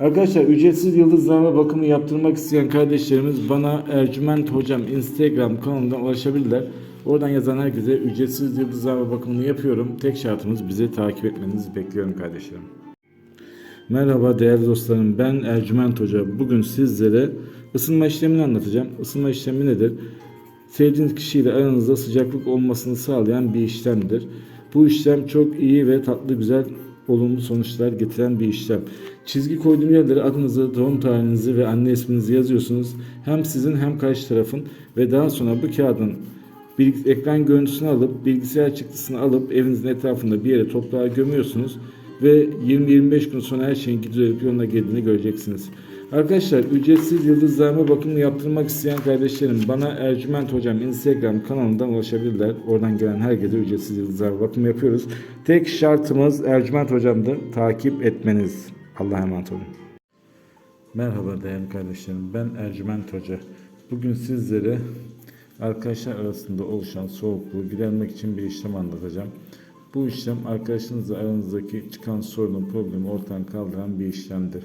Arkadaşlar ücretsiz yıldızlarma bakımı yaptırmak isteyen kardeşlerimiz bana Ercüment Hocam Instagram kanalından ulaşabilirler. Oradan yazan herkese ücretsiz yıldızlarma bakımını yapıyorum. Tek şartımız bizi takip etmenizi bekliyorum kardeşlerim. Merhaba değerli dostlarım ben Ercüment Hoca. Bugün sizlere ısınma işlemini anlatacağım. Isınma işlemi nedir? Sevdiğiniz kişiyle aranızda sıcaklık olmasını sağlayan bir işlemdir. Bu işlem çok iyi ve tatlı güzel olumlu sonuçlar getiren bir işlem. Çizgi koyduğum yerlere adınızı, doğum tarihinizi ve anne isminizi yazıyorsunuz. Hem sizin hem karşı tarafın ve daha sonra bu kağıdın bilgi- ekran görüntüsünü alıp bilgisayar çıktısını alıp evinizin etrafında bir yere toprağa gömüyorsunuz ve 20-25 gün sonra her şeyin düzelip yoluna geldiğini göreceksiniz. Arkadaşlar ücretsiz yıldızlarma bakımını yaptırmak isteyen kardeşlerim bana Ercüment Hocam Instagram kanalından ulaşabilirler. Oradan gelen herkese ücretsiz yıldızlarma bakımı yapıyoruz. Tek şartımız Ercüment Hocam'dır. Takip etmeniz. Allah'a emanet olun. Merhaba değerli kardeşlerim. Ben Ercüment Hoca. Bugün sizlere arkadaşlar arasında oluşan soğukluğu gidermek için bir işlem anlatacağım. Bu işlem arkadaşınızla aranızdaki çıkan sorunu, problemi ortadan kaldıran bir işlemdir.